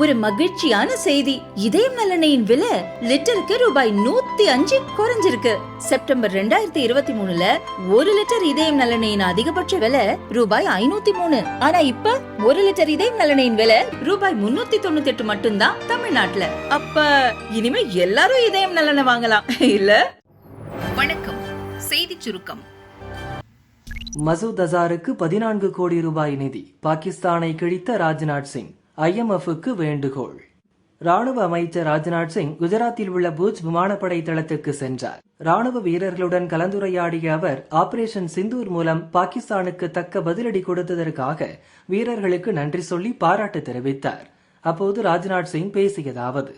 ஒரு மகிழ்ச்சியான செய்தி. இதயம் நலனையின் விலை லிட்டருக்கு ரூபாய் நூத்தி அஞ்சு குறைஞ்சிருக்கு. செப்டம்பர் ரெண்டாயிரத்தி இருபத்தி மூணுல ஒரு லிட்டர் இதயம் நலனையின் அதிகபட்ச விலை ரூபாய் ஐநூத்தி மூணு. ஆனா இப்ப ஒரு லிட்டர் இதயம் நலனையின் விலை ரூபாய் முன்னூத்தி தொண்ணூத்தி எட்டு மட்டும்தான் தமிழ்நாட்டுல. அப்ப இனிமே எல்லாரும் இதயம் நலனை வாங்கலாம். இல்ல? வணக்கம். செய்திச் சுருக்கம். மசூத் அசாருக்கு பதினான்கு கோடி ரூபாய் நிதி. பாகிஸ்தானை கிழித்த ராஜ்நாத் சிங். ஐஎம்எஃப்க்கு வேண்டுகோள். ராணுவ அமைச்சர் ராஜ்நாத் சிங் குஜராத்தில் உள்ள பூஜ் விமானப்படை தளத்துக்கு சென்றார். ராணுவ வீரர்களுடன் கலந்துரையாடிய அவர் ஆபரேஷன் சிந்தூர் மூலம் பாகிஸ்தானுக்கு தக்க பதிலடி கொடுத்ததற்காக வீரர்களுக்கு நன்றி சொல்லி பாராட்டு தெரிவித்தார். அப்போது ராஜ்நாத் சிங் பேசியதாவது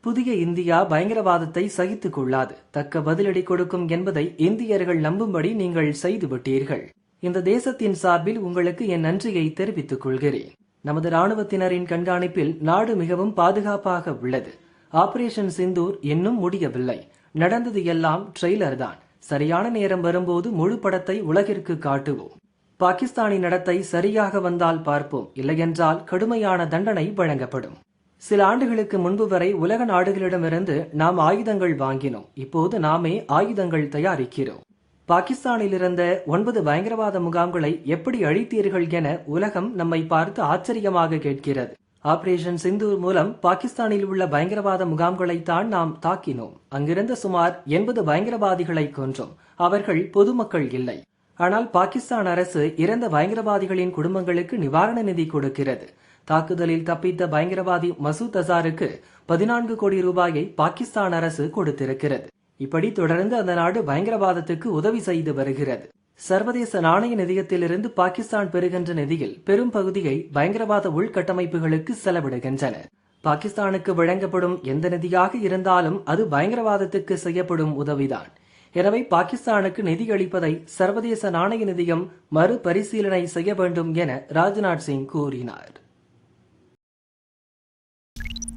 புதிய இந்தியா பயங்கரவாதத்தை சகித்துக் கொள்ளாது. தக்க பதிலடி கொடுக்கும் என்பதை இந்தியர்கள் நம்பும்படி நீங்கள் செய்துவிட்டீர்கள். இந்த தேசத்தின் சார்பில் உங்களுக்கு என் நன்றியை தெரிவித்துக் கொள்கிறேன். நமது ராணுவத்தினரின் கண்காணிப்பில் நாடு மிகவும் பாதுகாப்பாக உள்ளது. ஆபரேஷன் சிந்தூர் இன்னும் முடியவில்லை. நடந்தது எல்லாம் ட்ரெய்லர் தான். சரியான நேரம் வரும்போது முழு படத்தை உலகிற்கு காட்டுவோம். பாகிஸ்தானின் நடத்தை சரியாக வந்தால் பார்ப்போம். இல்லையென்றால் கடுமையான தண்டனை வழங்கப்படும். சில ஆண்டுகளுக்கு முன்பு வரை உலக நாடுகளிடமிருந்து நாம் ஆயுதங்கள் வாங்கினோம். இப்போது நாமே ஆயுதங்கள் தயாரிக்கிறோம். பாகிஸ்தானில் இருந்த ஒன்பது பயங்கரவாத முகாம்களை எப்படி அழித்தீர்கள் என உலகம் நம்மை பார்த்து ஆச்சரியமாக கேட்கிறது. ஆபரேஷன் சிந்தூர் மூலம் பாகிஸ்தானில் உள்ள பயங்கரவாத முகாம்களைத்தான் நாம் தாக்கினோம். அங்கிருந்த சுமார் எண்பது பயங்கரவாதிகளை கொன்றோம். அவர்கள் பொதுமக்கள் இல்லை. ஆனால் பாகிஸ்தான் அரசு இறந்த பயங்கரவாதிகளின் குடும்பங்களுக்கு நிவாரண நிதி கொடுக்கிறது. தாக்குதலில் தப்பித்த பயங்கரவாதி மசூத் அசாருக்கு பதினான்கு கோடி ரூபாயை பாகிஸ்தான் அரசு கொடுத்திருக்கிறது. இப்படி தொடர்ந்து அந்த நாடு பயங்கரவாதத்துக்கு உதவி செய்து வருகிறது. சர்வதேச நாணய நிதியத்திலிருந்து பாகிஸ்தான் பெறுகின்ற நிதியில் பெரும் பகுதியை பயங்கரவாத உள்கட்டமைப்புகளுக்கு செலவிடுகின்றன. பாகிஸ்தானுக்கு வழங்கப்படும் எந்த நிதியாக இருந்தாலும் அது பயங்கரவாதத்துக்கு செய்யப்படும் உதவிதான். எனவே பாகிஸ்தானுக்கு நிதி அளிப்பதை சர்வதேச நாணய நிதியம் மறுபரிசீலனை செய்ய வேண்டும் என ராஜ்நாத் சிங் கூறினார்.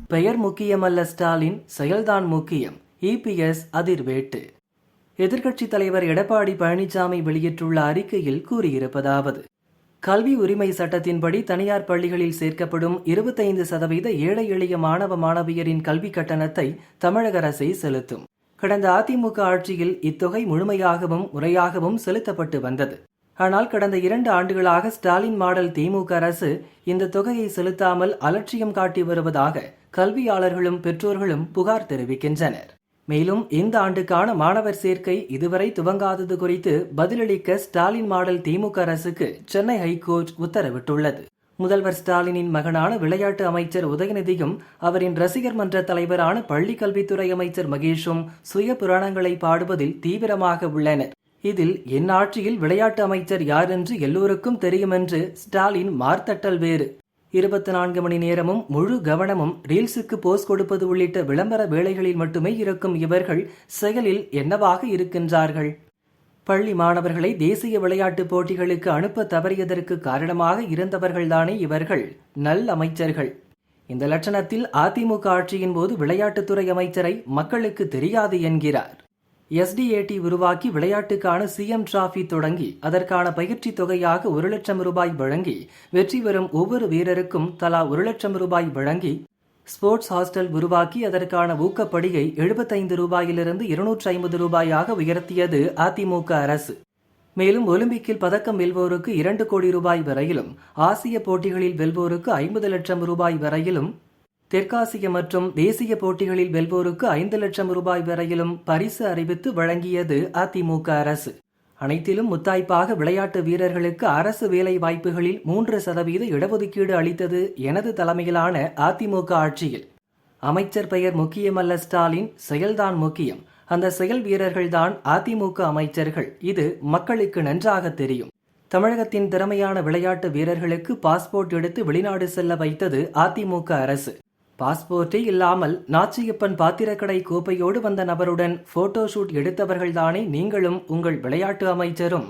பெயர் முக்கியமல்ல ஸ்டாலின். செயல்தான் முக்கியம். இபிஎஸ் அதிர்வேட்டு. எதிர்க்கட்சித் தலைவர் எடப்பாடி பழனிசாமி வெளியிட்டுள்ள அறிக்கையில் கூறியிருப்பதாவது கல்வி உரிமை சட்டத்தின்படி தனியார் பள்ளிகளில் சேர்க்கப்படும் இருபத்தைந்து சதவீத ஏழை எளிய மாணவ மாணவியரின் கல்வி கட்டணத்தை தமிழக அரசை செலுத்தும். கடந்த அதிமுக ஆட்சியில் இத்தொகை முழுமையாகவும் முறையாகவும் செலுத்தப்பட்டு வந்தது. ஆனால் கடந்த இரண்டு ஆண்டுகளாக ஸ்டாலின் மாடல் திமுக அரசு இந்த தொகையை செலுத்தாமல் அலட்சியம் காட்டி வருவதாக கல்வியாளர்களும் பெற்றோர்களும் புகார் தெரிவிக்கின்றனர். மேலும் இந்த ஆண்டுக்கான மாணவர் சேர்க்கை இதுவரை துவங்காதது குறித்து பதிலளிக்க ஸ்டாலின் மாடல் திமுக அரசுக்கு சென்னை ஹைகோர்ட் உத்தரவிட்டுள்ளது. முதல்வர் ஸ்டாலினின் மகனான விளையாட்டு அமைச்சர் உதயநிதியும் அவரின் ரசிகர் மன்ற தலைவரான பள்ளி கல்வித்துறை அமைச்சர் மகேஷும் சுய புராணங்களை பாடுவதில் தீவிரமாக உள்ளனர். இதில் என் ஆட்சியில் விளையாட்டு அமைச்சர் யார் என்று எல்லோருக்கும் தெரியும் என்று ஸ்டாலின் மார்த்தட்டல் வேறு. இருபத்தி நான்கு மணி நேரமும் முழு கவனமும் ரீல்ஸுக்கு போஸ் கொடுப்பது உள்ளிட்ட விளம்பர வேலைகளில் மட்டுமே இருக்கும் இவர்கள் செயலில் என்னவாக இருக்கின்றார்கள்? பள்ளி மாணவர்களை தேசிய விளையாட்டுப் போட்டிகளுக்கு அனுப்ப தவறியதற்கு காரணமாக இருந்தவர்கள்தானே இவர்கள் நல் அமைச்சர்கள். இந்த லட்சணத்தில் அதிமுக ஆட்சியின் போது விளையாட்டுத்துறை அமைச்சரை மக்களுக்கு தெரியாது என்கிறார். எஸ்டிஏடி உருவாக்கி விளையாட்டுக்கான சிஎம் டிராஃபி தொடங்கி அதற்கான பயிற்சி தொகையாக ஒரு லட்சம் ரூபாய் வழங்கி வெற்றி பெறும் ஒவ்வொரு வீரருக்கும் தலா ஒரு லட்சம் ரூபாய் வழங்கி ஸ்போர்ட்ஸ் ஹாஸ்டல் உருவாக்கி அதற்கான ஊக்கப்படியை எழுபத்தைந்து ரூபாயிலிருந்து இருநூற்றி ஐம்பது ரூபாயாக உயர்த்தியது அதிமுக அரசு. மேலும் ஒலிம்பிக்கில் பதக்கம் வெல்வோருக்கு இரண்டு கோடி ரூபாய் வரையிலும் ஆசிய போட்டிகளில் வெல்வோருக்கு ஐம்பது லட்சம் ரூபாய் வரையிலும் தெற்காசிய மற்றும் தேசிய போட்டிகளில் வெல்வோருக்கு ஐந்து லட்சம் ரூபாய் வரையிலும் பரிசு அறிவித்து வழங்கியது அதிமுக அரசு. அனைத்திலும் முத்தாய்ப்பாக விளையாட்டு வீரர்களுக்கு அரசு வேலை வாய்ப்புகளில் மூன்று சதவீத இடஒதுக்கீடு அளித்தது எனது தலைமையிலான அதிமுக ஆட்சியில். அமைச்சர் பெயர் முக்கியமல்ல ஸ்டாலின் செயல்தான் முக்கியம். அந்த செயல் வீரர்கள்தான் அதிமுக அமைச்சர்கள். இது மக்களுக்கு நன்றாக தெரியும். தமிழகத்தின் திறமையான விளையாட்டு வீரர்களுக்கு பாஸ்போர்ட் எடுத்து வெளிநாடு செல்ல வைத்தது அதிமுக அரசு. பாஸ்போர்ட்டே இல்லாமல் நாச்சியப்பன் பாத்திரக்கடை கோப்பையோடு வந்த நபருடன் போட்டோ ஷூட் எடுத்தவர்கள்தானே நீங்களும் உங்கள் விளையாட்டு அமைச்சரும்.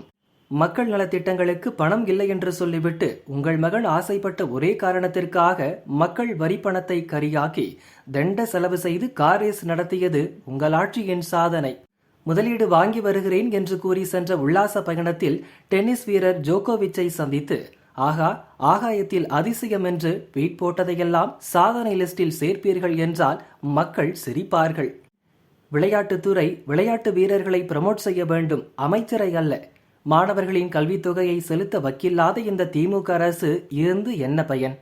மக்கள் நலத்திட்டங்களுக்கு பணம் இல்லை என்று சொல்லிவிட்டு உங்கள் மகன் ஆசைப்பட்ட ஒரே காரணத்திற்காக மக்கள் வரி பணத்தை கரியாக்கி தண்ட செலவு செய்து கார் ரேஸ் நடத்தியது உங்கள் ஆட்சியின் சாதனை. முதலீடு வாங்கி வருகிறேன் என்று கூறி சென்ற உல்லாச பயணத்தில் டென்னிஸ் வீரர் ஜோகோவிச்சை சந்தித்து ஆகா ஆகாயத்தில் அதிசயம் என்று ட்வீட் போட்டதையெல்லாம் சாதனை லிஸ்டில் சேர்ப்பீர்கள் என்றால் மக்கள் சிரிப்பார்கள். விளையாட்டுத்துறை விளையாட்டு வீரர்களை ப்ரமோட் செய்ய வேண்டும். அமைச்சரை அல்ல. மாணவர்களின் கல்வித்தொகையை செலுத்த வக்கில்லாத இந்த திமுக அரசு இருந்து என்ன பயன்?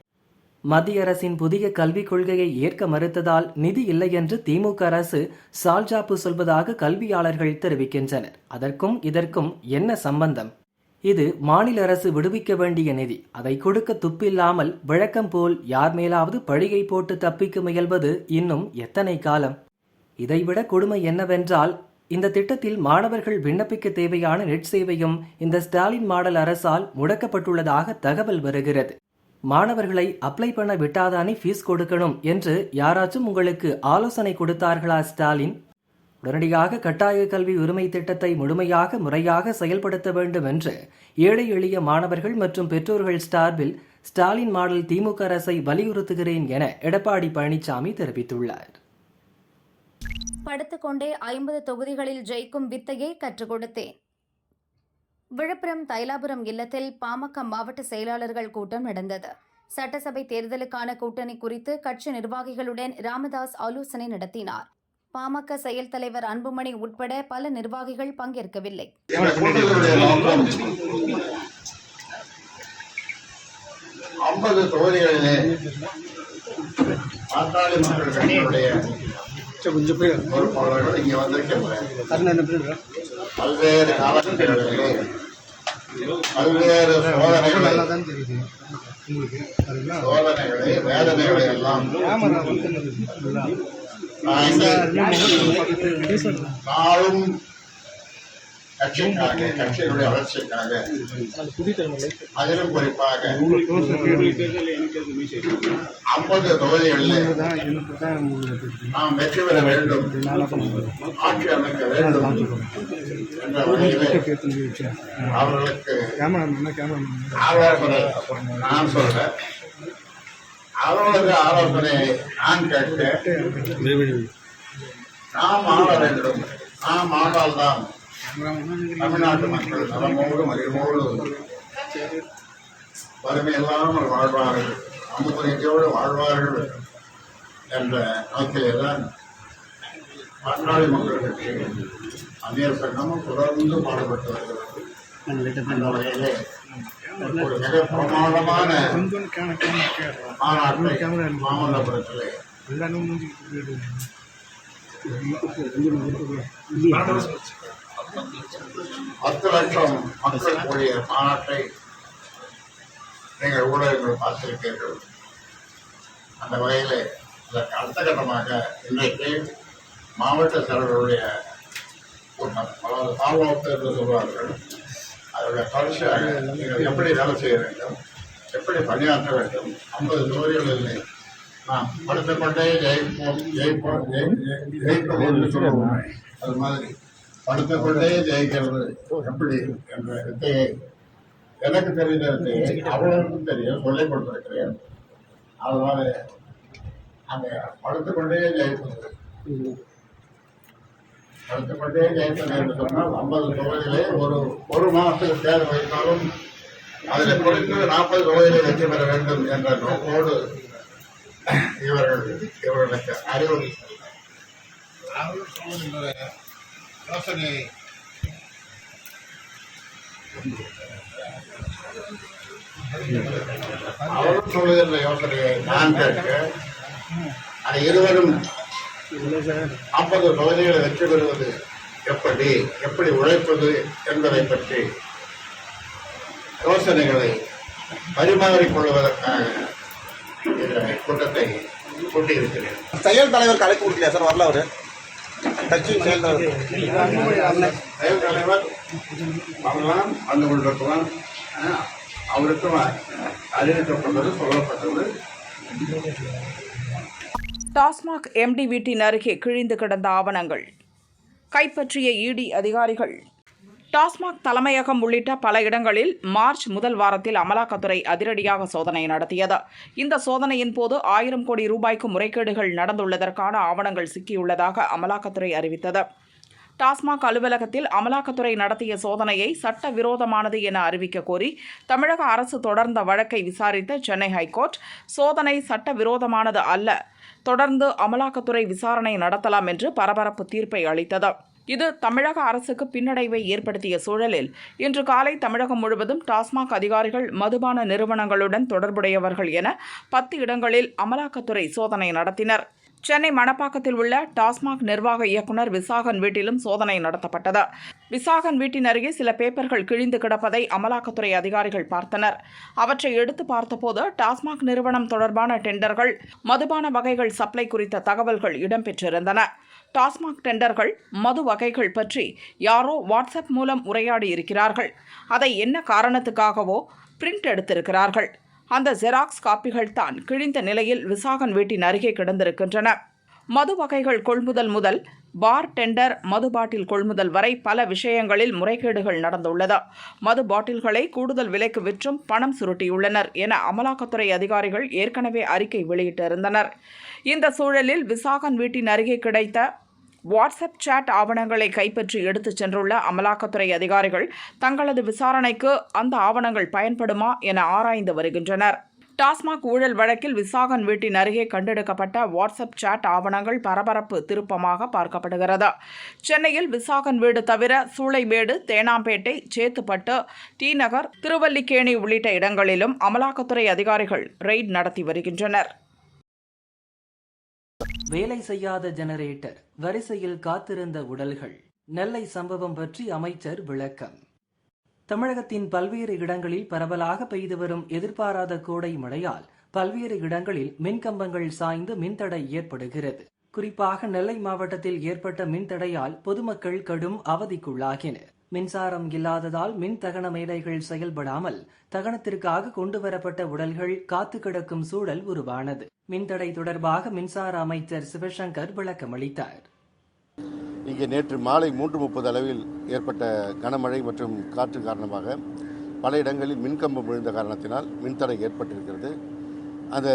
மத்திய அரசின் புதிய கல்விக் கொள்கையை ஏற்க மறுத்ததால் நிதி இல்லை என்று திமுக அரசு சால்ஜாப்பு சொல்வதாக கல்வியாளர்கள் தெரிவிக்கின்றனர். அதற்கும் இதற்கும் என்ன சம்பந்தம்? இது மாநில அரசு விடுவிக்க வேண்டிய நிதி. அதை கொடுக்க துப்பில்லாமல் வழக்கம் போல் யார் மேலாவது பழிகை போட்டு தப்பிக்க முயல்வது இன்னும் எத்தனை காலம்? இதைவிட கொடுமை என்னவென்றால் இந்த திட்டத்தில் மாணவர்கள் விண்ணப்பிக்க தேவையான நெட் சேவையும் இந்த ஸ்டாலின் மாடல் அரசால் முடக்கப்பட்டுள்ளதாக தகவல் வருகிறது. மாணவர்களை அப்ளை பண்ண விட்டாதானே ஃபீஸ் கொடுக்கணும் என்று யாராச்சும் உங்களுக்கு ஆலோசனை கொடுத்தார்களா ஸ்டாலின்? உடனடியாக கட்டாய கல்வி உரிமை திட்டத்தை முழுமையாக முறையாக செயல்படுத்த வேண்டும் என்று ஏழை எளிய மாணவர்கள் மற்றும் பெற்றோர்கள் சார்பில் ஸ்டாலின் மாடல் திமுக அரசை வலியுறுத்துகிறேன் என எடப்பாடி பழனிசாமி தெரிவித்துள்ளார். படுத்துக்கொண்டே ஐம்பது தொகுதிகளில் ஜெயிக்கும் வித்தையை கற்றுக் கொடுத்தேன். விழுப்புரம் தைலாபுரம் இல்லத்தில் பாமக மாவட்ட செயலாளர்கள் கூட்டம் நடந்தது. சட்டசபை தேர்தலுக்கான கூட்டணி குறித்து கட்சி நிர்வாகிகளுடன் ராமதாஸ் ஆலோசனை நடத்தினார். பாமக செயல் தலைவர் அன்புமணி உட்பட பல நிர்வாகிகள் பங்கேற்கவில்லை. ஐம்பது தொகுதிகளிலே பாட்டாளி மக்கள் கட்சியினுடைய பொறுப்பாளர்கள் இங்கே வந்திருக்கின்றனர் பல்வேறு காலகட்டங்களிலே பல்வேறு சோதனைகளை சோதனைகளை வேதனைகளை எல்லாம் நாளும் கட்சிக்காக கட்சியினுடைய வளர்ச்சிக்காக அதிலும் குறிப்பாக ஐம்பது தொகுதிகளில் நாம் வெற்றி பெற வேண்டும் ஆட்சி அமைக்க வேண்டும் என்ற வகையிலே அவர்களுக்கு நான் சொல்றேன் அவர்களுக்கு ஆலோசனை நான் கேட்டேன். நாம் ஆள வேண்டும். நாம் ஆளால்தான் தமிழ்நாட்டு மக்கள் நலமோடு மகிழ்வோடு வறுமை இல்லாமல் வாழ்வார்கள் அமுதனையோடு வாழ்வார்கள் என்ற நோக்கிலே தான் பாட்டாளி மக்கள் கட்சி அந்நியர் சங்கமும் தொடர்ந்து பாடுபட்டு வருகிறது. அந்த வகையிலே மிக பிரமாதமான மாநாட்டை மாமல்லபுரத்திலே பத்து லட்சம் மக்கள் கூடிய மாநாட்டை நீங்கள் ஊடகங்கள் பார்த்திருப்பீர்கள் அந்த வகையில் இதற்கு அடுத்த கட்டமாக இன்றைக்கு மாவட்ட செயலர்களுடைய கூட்டம் அதாவது ஃபாலோ அப் என்று சொல்வார்கள் அதோட தொடர்ச்சியாக நீங்கள் எப்படி வேலை செய்ய வேண்டும் எப்படி பணியாற்ற வேண்டும் ஐம்பது தொகுதிகளில் நாம் படுத்துக்கொண்டே ஜெயிப்போம் ஜெயிப்போம் ஜெயிப்போம் என்று சொல்லுவோம். அது மாதிரி படுத்துக்கொண்டே ஜெயிக்கிறது எப்படி என்ற வித்தையை எனக்கு தெரிந்த வித்தையை அவர்களுக்கும் தெரியும் சொல்லிக் கொடுத்திருக்கிறேன். அதனால அந்த படுத்துக்கொண்டே ஜெயிப்பது படுத்துக்கொண்டே ஜெயிப்பது என்று சொன்னால் ஐம்பது தொகுதியிலே ஒரு ஒரு மாதத்துக்கு தேர்வு வைத்தாலும் அதில் குறைந்தது நாற்பது தொகுதியிலே வெற்றி பெற வேண்டும் என்ற நோக்கோடு இவர்கள் இவர்களுக்கு அறிவுரை யோசனை அவர்கள் சொல்லுகின்ற யோசனையை நான் கேட்க அது இருவரும் ஐம்பது தொகுதிகளை வெற்றி பெறுவது எப்படி எப்படி உழைப்பது என்பதை பற்றி யோசனைகளை பரிமாறிக்கொள்வதற்காக இந்த கூட்டத்தை கூட்டியிருக்கிறேன். செயல் தலைவர் கலைப்பு கொடுக்கலையா சார்? வரல அவரு. கட்சியின் செயல் தலைவர். செயல் தலைவர் வரலாம் வந்து கொண்டிருக்கலாம் அவருக்கும் அறிவிக்கப்பட்டது சொல்லப்பட்டது. டாஸ்மாக் எம்டி வீட்டின் அருகே கிழிந்து கிடந்த ஆவணங்கள். கைப்பற்றிய இடி அதிகாரிகள். டாஸ்மாக் தலைமையகம் உள்ளிட்ட பல இடங்களில் மார்ச் முதல் வாரத்தில் அமலாக்கத்துறை அதிரடியாக சோதனை நடத்தியது. இந்த சோதனையின் போது ஆயிரம் கோடி ரூபாய்க்கு முறைகேடுகள் நடந்துள்ளதற்கான ஆவணங்கள் சிக்கியுள்ளதாக அமலாக்கத்துறை அறிவித்தது. டாஸ்மாக் அலுவலகத்தில் அமலாக்கத்துறை நடத்திய சோதனையை சட்டவிரோதமானது என அறிவிக்க கோரி தமிழக அரசு தொடர்ந்த வழக்கை விசாரித்த சென்னை ஹைகோர்ட் சோதனை சட்டவிரோதமானது அல்ல தொடர்ந்து அமலாக்கத்துறை விசாரணை நடத்தலாம் என்று பரபரப்பு தீர்ப்பை அளித்தது. இது தமிழக அரசுக்கு பின்னடைவை ஏற்படுத்திய சூழலில் இன்று காலை தமிழகம் முழுவதும் டாஸ்மாக் அதிகாரிகள் மதுபான நிறுவனங்களுடன் தொடர்புடையவர்கள் என பத்து இடங்களில் அமலாக்கத்துறை சோதனை நடத்தினர். சென்னை மணப்பாக்கத்தில் உள்ள டாஸ்மாக் நிர்வாக இயக்குனர் விசாகன் வீட்டிலும் சோதனை நடத்தப்பட்டது. விசாகன் வீட்டின் அருகே சில பேப்பர்கள் கிழிந்து கிடப்பதை அமலாக்கத்துறை அதிகாரிகள் பார்த்தனர். அவற்றை எடுத்து பார்த்தபோது டாஸ்மாக் நிறுவனம் தொடர்பான டெண்டர்கள் மதுபான வகைகள் சப்ளை குறித்த தகவல்கள் இடம்பெற்றிருந்தன. டாஸ்மாக் டெண்டர்கள் மது வகைகள் பற்றி யாரோ வாட்ஸ்அப் மூலம் உரையாடி இருக்கிறார்கள் அதை என்ன காரணத்துக்காகவோ பிரிண்ட் எடுத்திருக்கிறார்கள். அந்த ஜெராக்ஸ் காப்பிகள் தான் கிழிந்த நிலையில் விசாகன் வீட்டின் அருகே கிடந்திருக்கின்றன. மது வகைகள் கொள்முதல் முதல் பார் டெண்டர் மது பாட்டில் கொள்முதல் வரை பல விஷயங்களில் முறைகேடுகள் நடந்துள்ளது. மது பாட்டில்களை கூடுதல் விலைக்கு விற்றும் பணம் சுருட்டியுள்ளனர் என அமலாக்கத்துறை அதிகாரிகள் ஏற்கனவே அறிக்கை வெளியிட்டிருந்தனர். இந்த சூழலில் விசாகன் வீட்டின் அருகே கிடைத்த வாட்ஸ்அப் சாட் ஆவணங்களை கைப்பற்றி எடுத்துச் சென்றுள்ள அமலாக்கத்துறை அதிகாரிகள் தங்களது விசாரணைக்கு அந்த ஆவணங்கள் பயன்படுமா என ஆராய்ந்து வருகின்றனர். டாஸ்மாக் ஊழல் வழக்கில் விசாகன் வீட்டின் அருகே கண்டெடுக்கப்பட்ட வாட்ஸ்அப் சாட் ஆவணங்கள் பரபரப்பு திருப்பமாக பார்க்கப்படுகிறது. சென்னையில் விசாகன் வீடு தவிர சூளைமேடு தேனாம்பேட்டை சேத்துப்பட்டு டி நகர் திருவல்லிக்கேணி உள்ளிட்ட இடங்களிலும் அமலாக்கத்துறை அதிகாரிகள் ரெய்ட் நடத்தி வருகின்றனர். வேலை செய்யாத ஜெனரேட்டர் வரிசையில் காத்திருந்த உடல்கள். நெல்லை சம்பவம் பற்றி அமைச்சர் விளக்கம். தமிழகத்தின் பல்வேறு இடங்களில் பரவலாக பெய்து வரும் எதிர்பாராத கோடை மழையால் பல்வேறு இடங்களில் மின்கம்பங்கள் சாய்ந்து மின்தடை ஏற்படுகிறது. குறிப்பாக நெல்லை மாவட்டத்தில் ஏற்பட்ட மின்தடையால் பொதுமக்கள் கடும் அவதிக்குள்ளாகினர். மின்சாரம் இல்லாததால் மின் தகன மேடைகள் செயல்படாமல் தகனத்திற்காக கொண்டு வரப்பட்ட உடல்கள் காத்து கிடக்கும் சூழல் உருவானது. மின்தடை தொடர்பாக மின்சார அமைச்சர் சிவசங்கர் விளக்கமளித்தார் இங்கே நேற்று மாலை மூன்று முப்பது அளவில் ஏற்பட்ட கனமழை மற்றும் காற்று காரணமாக பல இடங்களில் மின்கம்பம் விழுந்த காரணத்தினால் மின்தடை ஏற்பட்டிருக்கிறது. அந்த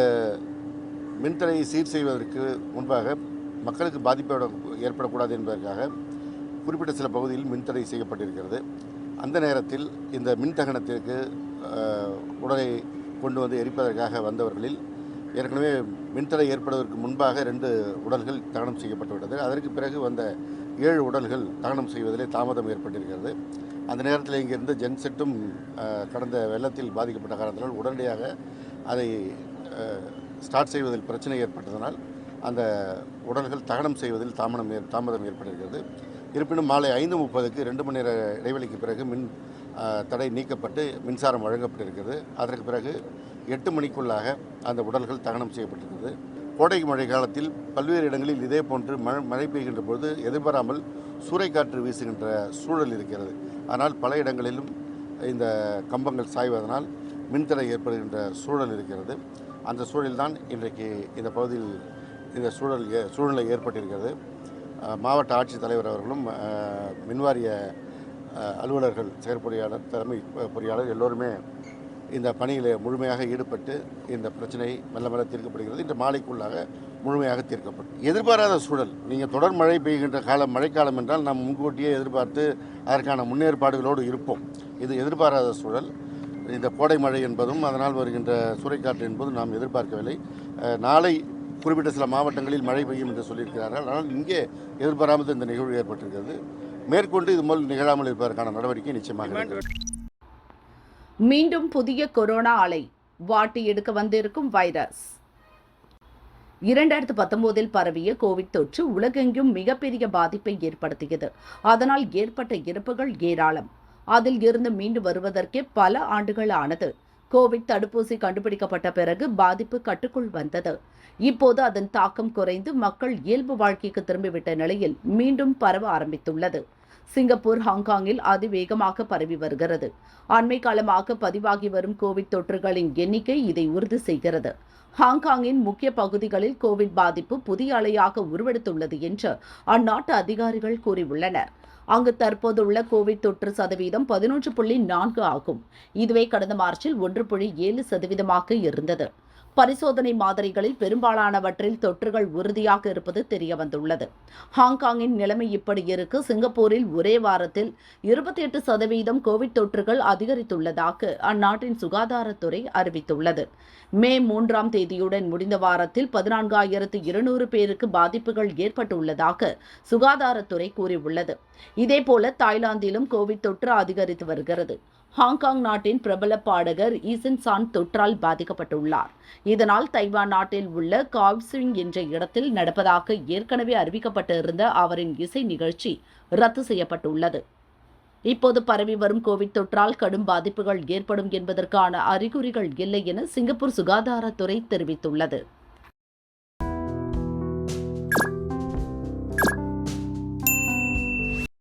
மின்தடையை சீர் செய்வதற்கு முன்பாக மக்களுக்கு பாதிப்பு ஏற்படக்கூடாது என்பதற்காக குறிப்பிட்ட சில பகுதியில் மின்தடை செய்யப்பட்டிருக்கிறது. அந்த நேரத்தில் இந்த மின்தகனத்திற்கு உடலை கொண்டு வந்து எரிப்பதற்காக வந்தவர்களில் ஏற்கனவே மின்தடை ஏற்படுவதற்கு முன்பாக ரெண்டு உடல்கள் தகனம் செய்யப்பட்டுவிட்டது. அதற்கு பிறகு வந்த ஏழு உடல்கள் தகனம் செய்வதிலே தாமதம் ஏற்பட்டிருக்கிறது. அந்த நேரத்தில் இங்கிருந்து ஜென்செட்டும் கடந்த வெள்ளத்தில் பாதிக்கப்பட்ட காரணத்தினால் உடனடியாக அதை ஸ்டார்ட் செய்வதில் பிரச்சனை ஏற்பட்டதனால் அந்த உடல்கள் தகனம் செய்வதில் தாமதம் ஏற்- தாமதம் ஏற்பட்டிருக்கிறது. இருப்பினும் மாலை ஐந்து முப்பதுக்கு ரெண்டு மணி நேர இடைவெளிக்கு பிறகு மின் தடை நீக்கப்பட்டு மின்சாரம் வழங்கப்பட்டிருக்கிறது. அதற்கு பிறகு எட்டு மணிக்குள்ளாக அந்த உடல்கள் தகனம் செய்யப்பட்டிருக்கிறது. கோடை மழை காலத்தில் பல்வேறு இடங்களில் இதே போன்று மழை மழை பெய்கின்ற பொழுது எதிர்பாராமல் சூறைக்காற்று வீசுகின்ற சூழல் இருக்கிறது. ஆனால் பல இடங்களிலும் இந்த கம்பங்கள் சாய்வதனால் மின்தடை ஏற்படுகின்ற சூழல் இருக்கிறது. அந்த சூழல்தான் இன்றைக்கு இந்த பகுதியில் இந்த சூழல் ஏ- சூழ்நிலை ஏற்பட்டிருக்கிறது. மாவட்ட ஆட்சித்தலைவர் அவர்களும் மின்வாரிய அலுவலர்கள் செயற்பொறியாளர் தலைமை பொறியாளர் எல்லோருமே இந்த பணியில் முழுமையாக ஈடுபட்டு இந்த பிரச்சனை மெல்ல மெல்ல தீர்க்கப்படுகிறது. இன்று மாலைக்குள்ளாக முழுமையாக தீர்க்கப்படும். எதிர்பாராத சூழல். நீங்கள் தொடர் மழை பெய்கின்ற காலம் மழைக்காலம் என்றால் நாம் முன்கூட்டியே எதிர்பார்த்து அதற்கான முன்னேற்பாடுகளோடு இருப்போம். இது எதிர்பாராத சூழல். இந்த கோடை மழை என்பதும் அதனால் வருகின்ற சூறைக்காற்று என்பதும் நாம் எதிர்பார்க்கவில்லை. நாளை குறிப்பிட்ட சில மாவட்டங்களில் மழை பெய்யும் என்று சொல்லியிருக்கிறார்கள். ஆனால் இங்கே எதிர்பாராமல் இந்த நிகழ்வு ஏற்பட்டிருக்கிறது. மேற்கொண்டு இது போல் நிகழாமல் இருப்பதற்கான நடவடிக்கை நிச்சயமாக மீண்டும் புதிய கொரோனா அலை வாட்டி எடுக்க வந்திருக்கும் வைரஸ். இரண்டாயிரத்து பத்தொன்பதில் பரவிய கோவிட் தொற்று உலகெங்கும் மிகப்பெரிய பாதிப்பை ஏற்படுத்தியது. அதனால் ஏற்பட்ட இறப்புகள் ஏராளம். அதில் இருந்து மீண்டு வருவதற்கே பல ஆண்டுகள் ஆனது கோவிட் தடுப்பூசி கண்டுபிடிக்கப்பட்ட பிறகு பாதிப்பு கட்டுக்குள் வந்தது. இப்போது அதன் தாக்கம் குறைந்து மக்கள் இயல்பு வாழ்க்கைக்கு திரும்பிவிட்ட நிலையில் மீண்டும் பரவ ஆரம்பித்துள்ளது. சிங்கப்பூர் ஹாங்காங்கில் அதிவேகமாக பரவி வருகிறது. அண்மை காலமாக பதிவாகி வரும் கோவிட் தொற்றுகளின் எண்ணிக்கை இதை உறுதி செய்கிறது. ஹாங்காங்கின் முக்கிய பகுதிகளில் கோவிட் பாதிப்பு புதிய அலையாக உருவெடுத்துள்ளது என்று அந்நாட்டு அதிகாரிகள் கூறியுள்ளனர். அங்கு தற்போதுள்ள கோவிட் தொற்று சதவீதம் பதினொன்று புள்ளி நான்கு ஆகும். இதுவே கடந்த மார்ச்சில் ஒன்று புள்ளி ஏழு சதவீதமாக இருந்தது. பரிசோதனை மாதிரிகளில் பெரும்பாலானவற்றில் தொற்றுகள் உறுதியாக இருப்பது தெரியவந்துள்ளது. ஹாங்காங்கின் நிலைமை இப்படி இருக்கு. சிங்கப்பூரில் ஒரே வாரத்தில் இருபத்தி எட்டு சதவீதம் கோவிட் தொற்றுகள் அதிகரித்துள்ளதாக அந்நாட்டின் சுகாதாரத்துறை அறிவித்துள்ளது. மே மூன்றாம் தேதியுடன் முடிந்த வாரத்தில் பதினான்காயிரத்து இருநூறு பேருக்கு பாதிப்புகள் ஏற்பட்டுள்ளதாக சுகாதாரத்துறை கூறியுள்ளது. இதேபோல தாய்லாந்திலும் கோவிட் தொற்று அதிகரித்து வருகிறது. ஹாங்காங் நாட்டின் பிரபல பாடகர் ஈசன் சான் தொற்றால் பாதிக்கப்பட்டுள்ளார். இதனால் தைவான் நாட்டில் உள்ள காவ்ஸ்விங் என்ற இடத்தில் நடப்பதாக ஏற்கனவே அறிவிக்கப்பட்டிருந்த அவரின் இசை நிகழ்ச்சி ரத்து செய்யப்பட்டுள்ளது. இப்போது பரவி வரும் கோவிட் தொற்றால் கடும் பாதிப்புகள் ஏற்படும் என்பதற்கான அறிகுறிகள் இல்லை என சிங்கப்பூர் சுகாதாரத்துறை தெரிவித்துள்ளது.